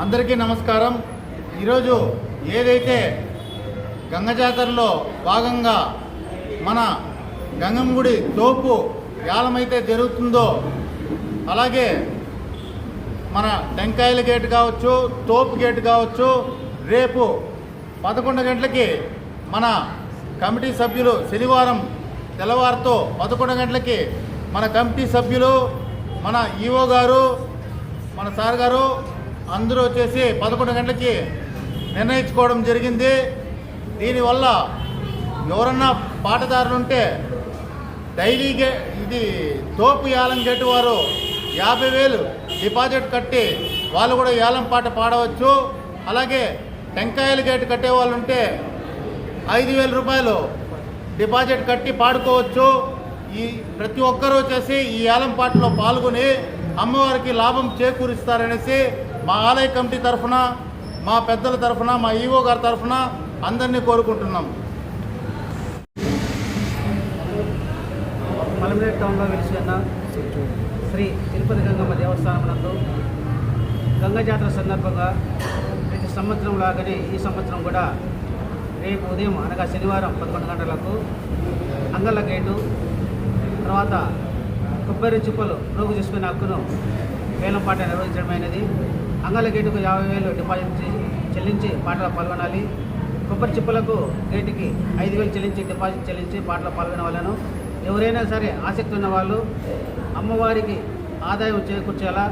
అందరికీ నమస్కారం. ఈరోజు ఏదైతే గంగ జాతరలో భాగంగా మన గంగమ్మ గుడి తోపు యాలమైతే జరుగుతుందో అలాగే మన టెంకాయల గేట్ కావచ్చు తోపు గేట్ కావచ్చు రేపు పదకొండు గంటలకి మన కమిటీ సభ్యులు శనివారం తెల్లవారుతో పదకొండు గంటలకి మన కమిటీ సభ్యులు మన ఈఓ గారు మన సార్ గారు అందరూ వచ్చేసి పదకొండు గంటలకి నిర్ణయించుకోవడం జరిగింది. దీనివల్ల ఎవరన్నా పాటదారులు ఉంటే డైలీ గే ఇది తోపు యాలం గేటు వారు యాభై వేలు డిపాజిట్ కట్టి వాళ్ళు కూడా యాలం పాట పాడవచ్చు. అలాగే టెంకాయల గేటు కట్టే వాళ్ళు ఉంటే ఐదు వేల రూపాయలు డిపాజిట్ కట్టి పాడుకోవచ్చు. ఈ ప్రతి ఒక్కరూ వచ్చేసి ఈ ఏలంపాటలో పాటలో పాల్గొని అమ్మవారికి లాభం చేకూరుస్తారనేసి మా ఆలయ కమిటీ తరఫున మా పెద్దల తరఫున మా ఈవో గారి తరఫున అందరినీ కోరుకుంటున్నాం. మలమనేరు టౌన్లో వెలిసి ఉన్న శ్రీ తిరుపతి గంగమ్మ దేవస్థానంలో నందు గంగా జాతర సందర్భంగా ప్రతి సంవత్సరం లాగానే ఈ సంవత్సరం కూడా రేపు ఉదయం అనగా శనివారం పదకొండు గంటలకు అంగళ్ళ గేటు తర్వాత కొబ్బరి చిప్పలు రోగు చేసుకునే హక్కును వేలం పాట నిర్వహించడమైనది. అంగళ్ళ గేటుకు యాభై వేలు డిపాజిట్ చేసి చెల్లించి పాటలో పాల్గొనాలి. కొబ్బరి చిప్పలకు గేటుకి ఐదు వేలు చెల్లించి డిపాజిట్ చెల్లించి పాటలో వాళ్ళను. ఎవరైనా సరే ఆసక్తి ఉన్న వాళ్ళు అమ్మవారికి ఆదాయం చేకూర్చేలా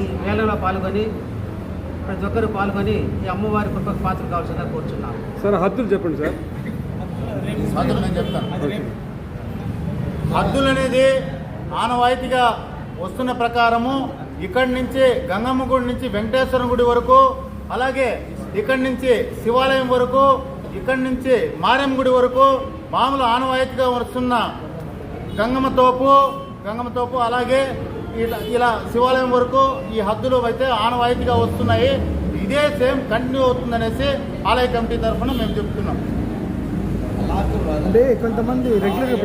ఈ వేలంలో పాల్గొని ప్రతి ఒక్కరూ పాల్గొని ఈ అమ్మవారి కృపకు పాత్ర కావాల్సిందిగా కోరుచున్నాను. సార్ హద్దులు చెప్పండి సార్. హద్దులు నేను చెప్తాను. హద్దులు అనేది ఆనవాయితీగా వస్తున్న ప్రకారము ఇక్కడి నుంచి గంగమ్మ గుడి నుంచి వెంకటేశ్వర గుడి వరకు అలాగే ఇక్కడి నుంచి శివాలయం వరకు ఇక్కడి నుంచి మారెమ్మ గుడి వరకు మామూలు ఆనవాయితీగా వస్తున్న గంగమ్మ తోపు గంగమ్మ తోపు అలాగే ఇలా ఇలా శివాలయం వరకు ఈ హద్దులు అయితే ఆనవాయితీగా వస్తున్నాయి. ఇదే సేమ్ కంటిన్యూ అవుతుందనేసి ఆలయ కమిటీ తరఫున మేము చెప్తున్నాం. అంటే కొంతమంది రెగ్యులర్గా